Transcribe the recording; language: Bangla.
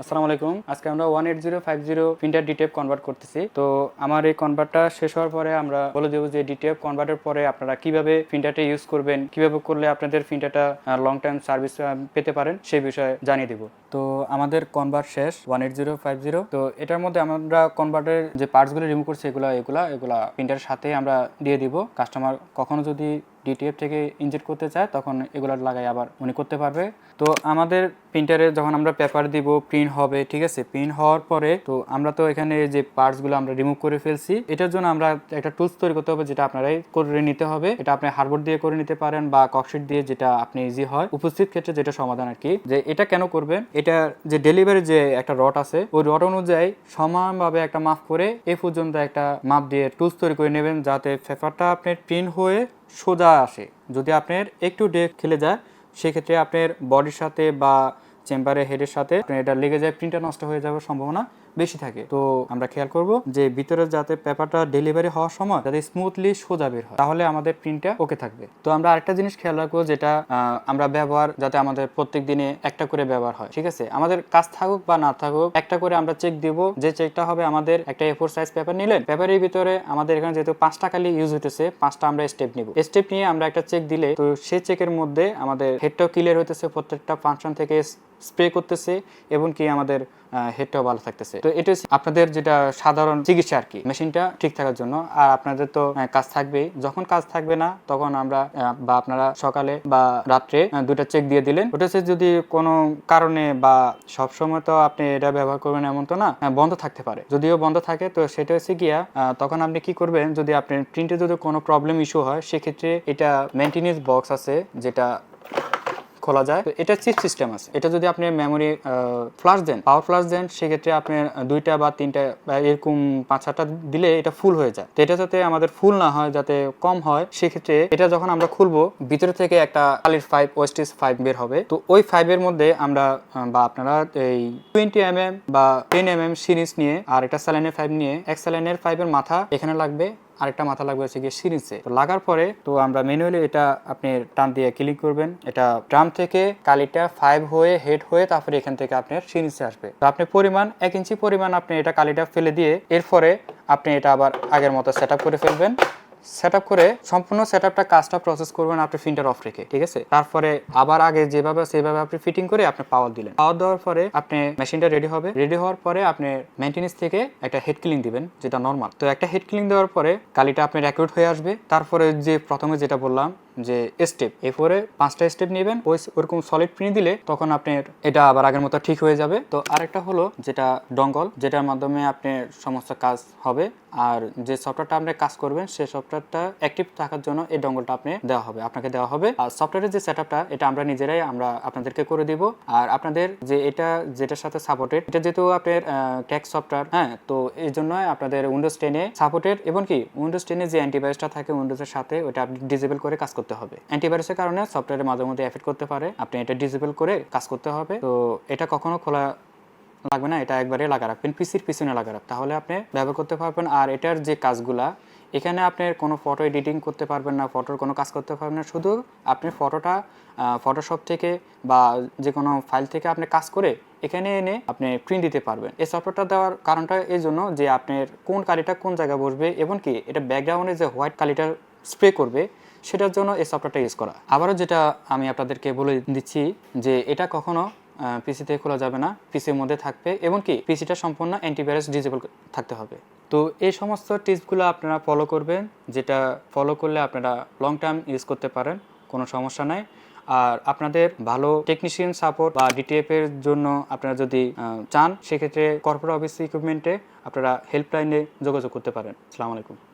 আসসালামু আলাইকুম। আজকে আমরা one eight zero five zero printer ডিটেপ convert করতেছি। তো আমার এই কনভার্টটা শেষ হওয়ার পরে আমরা বলে দেবো যে ডিটেপ কনভার্টের পরে আপনারা কীভাবে প্রিন্টারটা ইউজ করবেন, কীভাবে করলে আপনাদের প্রিন্টারটা লং টাইম সার্ভিস পেতে পারেন সেই বিষয়ে জানিয়ে দিব। তো আমাদের কনভার্ট শেষ one eight zero five zero তো এটার মধ্যে আমরা কনভার্টের যে পার্টসগুলো রিমুভ করছি, এগুলো, এগুলা এগুলা প্রিন্টারের সাথে আমরা দিয়ে দিব। কাস্টমার কখনো যদি ডিটিএফ থেকে ইনজেক্ট করতে চায়, তখন এগুলো লাগাই আবার উনি করতে পারবে। তো আমাদের প্রিন্টারে যখন আমরা পেপার দিব প্রিন্ট হবে, ঠিক আছে? প্রিন্ট হওয়ার পরে তো আমরা তো এখানে যে পার্টসগুলো আমরা রিমুভ করে ফেলছি, এটার জন্য আমরা একটা টুলস তৈরি করতে হবে যেটা আপনারাই করে নিতে হবে। এটা আপনি হার্ডবোর্ড দিয়ে করে নিতে পারেন বা ককশিট দিয়ে যেটা আপনি ইজি হয়। উপস্থিত ক্ষেত্রে যেটা সমাধান আর কি যে এটা কেন করবেন? এটা যে ডেলিভারি যে একটা রড আছে, ওই রড অনুযায়ী সমানভাবে একটা মাপ করে এ পর্যন্ত একটা মাপ দিয়ে টুলস তৈরি করে নেবেন, যাতে পেপারটা আপনার প্রিন্ট হয়ে সোজা আসে। যদি আপনার একটু ডেক খেলে যায়, সেক্ষেত্রে আপনার বডির সাথে বা চেম্বারে হেডের সাথে এটা লেগে যায় প্রিন্টার নষ্ট হয়ে যাওয়ার সম্ভাবনা। বেশি থাকে। তো আমরা খেয়াল করব যে ভিতরে যাতে পেপারটা ডেলিভারি হওয়ার সময় যাতে স্মুথলি সোজা বের হয়, তাহলে আমাদের প্রিন্টটা ওকে থাকবে। তো আমরা আরেকটা জিনিস খেয়াল রাখব যেটা আমরা ব্যবহার যাতে আমাদের প্রত্যেক দিনে একটা করে ব্যবহার হয়, ঠিক আছে? আমাদের কাজ থাকুক বা না থাকুক, একটা করে আমরা চেক দিব, যে চেকটা হবে আমাদের একটা এফোর সাইজ পেপার নিলেন। পেপারের ভিতরে আমাদের এখানে যেহেতু পাঁচটা কালি ইউজ হইতেছে, পাঁচটা আমরা স্টেপ নিব। স্টেপ নিয়ে আমরা একটা চেক দিলে, তো সেই চেকের মধ্যে আমাদের হেডটাও ক্লিয়ার হইতেছে, প্রত্যেকটা ফাংশন থেকে স্প্রে করতেছে, এবং কি আমাদের হেডটাও ভালো থাকতেছে। তো এটা আপনাদের যেটা সাধারণ চিকিৎসা আর কি। মেশিনটা ঠিক থাকার জন্য। আর আপনাদের তো কাজ থাকবেই যখন কাজ থাকবে না, তখন আমরা বা আপনারা সকালে বা রাত্রে দুটা চেক দিয়ে দিলেন। ওটা হচ্ছে যদি কোনো কারণে বা সবসময় তো আপনি এটা ব্যবহার করবেন এমন তো না বন্ধ থাকতে পারে। যদিও বন্ধ থাকে, তো সেটা হচ্ছে গিয়া তখন আপনি কি করবেন, যদি আপনার প্রিন্টে যদি কোনো প্রবলেম ইস্যু হয়, সেক্ষেত্রে এটা মেনটেনেন্স বক্স আছে, যেটা খোলা যায়। এটা চিপ সিস্টেম আছে। এটা যদি আপনি মেমোরি ফ্লাশ দেন পাওয়ার ফ্লাশ দেন, সেক্ষেত্রে আপনি দুইটা বা তিনটা, বা এরকম পাঁচ সাতটা দিলে এটা ফুল হয়ে যায়। তো এটা যাতে আমাদের ফুল না হয়, যাতে কম হয়, সেক্ষেত্রে এটা যখন আমরা খুলবো, ভিতরে থেকে একটা কালির ফাইভ ওয়েস্টিস ফাইভ বের হবে। তো ওই ফাইভের মধ্যে আমরা বা আপনারা এই টোয়েন্টি এম এম বা টেন এম এম সিরিজ নিয়ে, আর একটা স্যালাইনের ফাইভ নিয়ে, এক স্যালাইনের ফাইভের মাথা এখানে লাগবে। আরেকটা মাথা লাগবে হচ্ছে গিয়ে সিরিজে তো লাগার পরে তো আমরা ম্যানুয়ালি এটা আপনি টান দিয়ে ক্লিক করবেন। এটা ড্রাম থেকে কালিটা ফাইভ হয়ে হেড হয়ে তারপরে এখান থেকে আপনার সিরিজে আসবে। তো আপনি পরিমাণ, এক ইঞ্চি পরিমাণ আপনি এটা কালিটা ফেলে দিয়ে এরপরে আপনি এটা আবার আগের মতো সেট করে ফেলবেন। সেট করে সম্পূর্ণ সেট আপটা কাজটা প্রসেস করবেন আপনি ফিন্টার অফ রেখে, ঠিক আছে? তারপরে আবার আগে যেভাবে সেভাবে আপনি ফিটিং করে আপনি পাওয়ার দিলেন। পাওয়ার দেওয়ার পরে আপনি মেশিনটা রেডি হবে। রেডি হওয়ার পরে আপনি মেনটেন্স থেকে একটা হেড ক্লিন দিবেন, যেটা নর্মাল তো একটা হেড ক্লিন দেওয়ার পরে কালিটা আপনি রেকর্ড হয়ে আসবে। তারপরে যে প্রথমে যেটা বললাম যে স্টেপ এরপরে পাঁচটা স্টেপ নেবেন, ওই ওরকম সলিড প্রিন্ট দিলে তখন আপনার এটা আবার আগের মতো ঠিক হয়ে যাবে। তো আরেকটা হলো যেটা ডঙ্গল যেটার মাধ্যমে আপনার সমস্ত কাজ হবে, আর যে সফটওয়্যারটা আপনি কাজ করবেন সেই সফটওয়্যারটা অ্যাক্টিভ থাকার জন্য এই ডঙ্গলটা আপনি দেওয়া হবে, আপনাকে দেওয়া হবে। আর সফটওয়্যারের যে সেটআপটা এটা আমরা নিজেরাই আমরা আপনাদেরকে করে দিব। আর আপনাদের যে এটা, যেটার সাথে সাপোর্টেড এটা যেহেতু আপনার ট্যাক্স সফটওয়্যার হ্যাঁ তো এই জন্য আপনাদের উইন্ডোজ টেনে সাপোর্টেড এবং কি উইন্ডোজ টেনে যে অ্যান্টিভাইরাসটা থাকে উইন্ডোজের সাথে, ওটা আপনি ডিসেবল করে কাজ করতে হবে। অ্যান্টিভাইরাসের কারণে সফটওয়্যারের মাঝে মধ্যে এফেক্ট করতে পারে। আপনি এটা ডিসেবল করে কাজ করতে হবে। তো এটা কখনো খোলা লাগবে না, এটা একবারে লাগা রাখবেন। পিসির পিছনে লাগা রাখ তাহলে আপনি ব্যবহার করতে পারবেন। আর এটার যে কাজগুলা, এখানে আপনি কোনো ফটো এডিটিং করতে পারবেন না ফটোর কোনো কাজ করতে পারবেন না। শুধু আপনি ফটোটা ফটোশপ থেকে বা যে কোনো ফাইল থেকে আপনি কাজ করে এখানে এনে আপনি প্রিন্ট দিতে পারবেন। এই সফটওয়্যারটা দেওয়ার কারণটা এই জন্য যে আপনার কোন কালিটা কোন জায়গায় বসবে, এবং কি এটা ব্যাকগ্রাউন্ডে যে হোয়াইট কালিটা স্প্রে করবে সেটার জন্য এই সফটওয়্যারটা ইউজ করা। আবারও যেটা আমি আপনাদেরকে বলে দিচ্ছি যে এটা কখনো পিসিতে খোলা যাবে না পিসির মধ্যে থাকবে এবং কি পিসিটা সম্পূর্ণ অ্যান্টিভাইরাস ডিজেবল থাকতে হবে। তো এই সমস্ত টিপসগুলো আপনারা ফলো করবেন, যেটা ফলো করলে আপনারা লং টার্ম ইউজ করতে পারেন, কোনো সমস্যা নাই। আর আপনাদের ভালো টেকনিশিয়ান সাপোর্ট বা ডিটিএফ এর জন্য আপনারা যদি চান, সেক্ষেত্রে কর্পোরেট অফিস ইকুইপমেন্টে আপনারা হেল্পলাইনে যোগাযোগ করতে পারেন। আসসালামু আলাইকুম